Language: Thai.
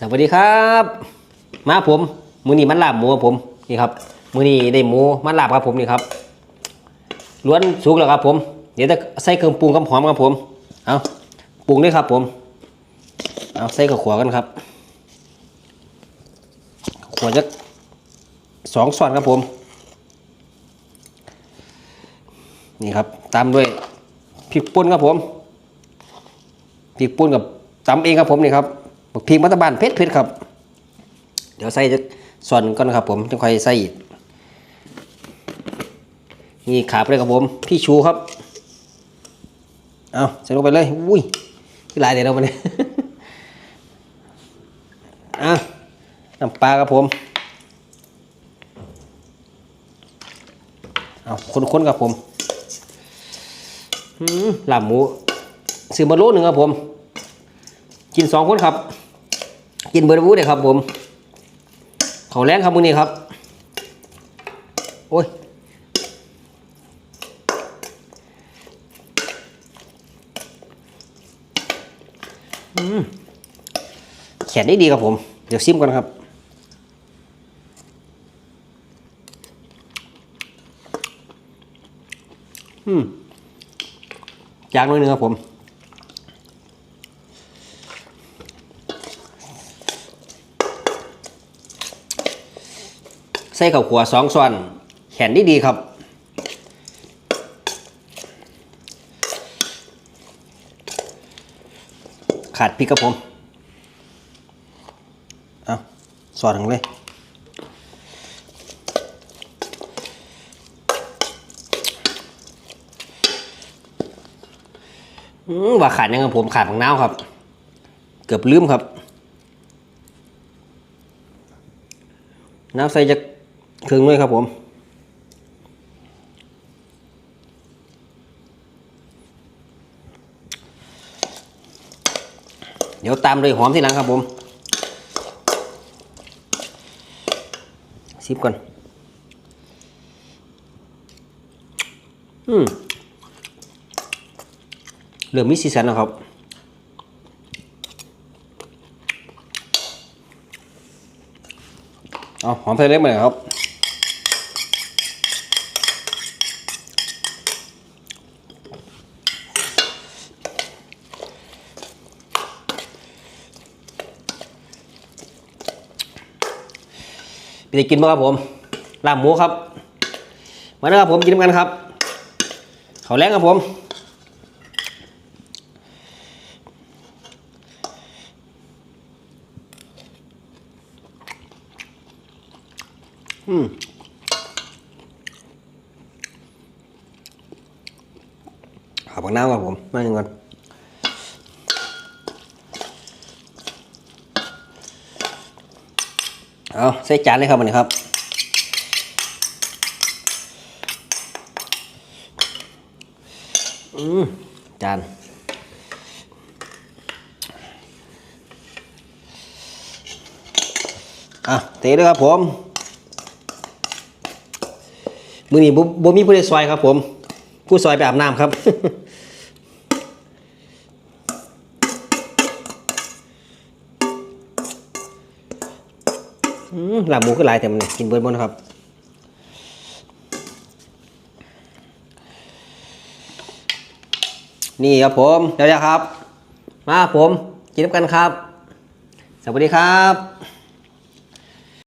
สวัสดีครับ มาผมมือนี้มันลาบหมูผมนี่ครับมือนี้ได้หมูมันลาบครับผมนี่ครับล้วนสุกแล้วครับผม เดี๋ยวจะใส่เครื่องปรุงกับหอมครับผมเอาปรุงด้วยครับผมเอาใส่กับขัวกันครับขัวจะสองส่วนครับผม นี่ครับตามด้วยพริกป่นครับผมพริกป่นกับตำเองครับผมนี่ครับ บักพริกมัตตบานเผ็ดเผ็ดครับ เดี๋ยวใส่จะส่วนก่อนครับ ผมจะค่อยใส่อีกนี่ขาไปเลยครับผม พี่ชูครับ เอาใส่ลงไปเลย อุ้ยที่ลายเดี๋ยวเราไปเนี่ยอะน้ำปลาครับผม เอาคนๆครับผมอืมลาบหมูซื้อมาโลหนึ่งครับผม กินสองคนครับ กินเบอร์บูเด้ครับ ผมเขาแรงครับมือนี้ครับ โอ้ยแขนได้ดีครับผม เดี๋ยวซิมก่อนครับอืมจางหน่อยนึงครับผม ใส่ข้าวขัวสองส่วนแขนดีดีๆครับขาดพริกครับผม เอาสอดลงเลย ว่าขาดยังครับผมขาดของน้าวครับ เกือบลืมครับ น้ำใส่จ ครึ่งด้วยครับผมเดี๋ยวตามด้วยหอมทีหลังครับผมซิบก่อน อืมเริ่มมีสีสันแล้วครับ เอาหอมไทยเล็กมาเลยครับ ไปได้กินบ่ครับผมลาบหมูครับ มาแล้วครับผมกินกันครับเขาแรงครับผมอืมขอบคุณน้ำครับผมมาหนึ่งก่อน เอาใส่จานเลยครับวันครับอืมจานอะเตะด้วยครับผมมือนี้บ่บ่มีผู้ใดซอยครับผม ผู้ซอยไปอาบน้ำครับ อืมลาบหมูก็หลายแต่มันกินเบิร์ดบนครับนี่ครับผมเดี๋ยวครับ มาครับผมกินน้ำกันครับ สวัสดีครับ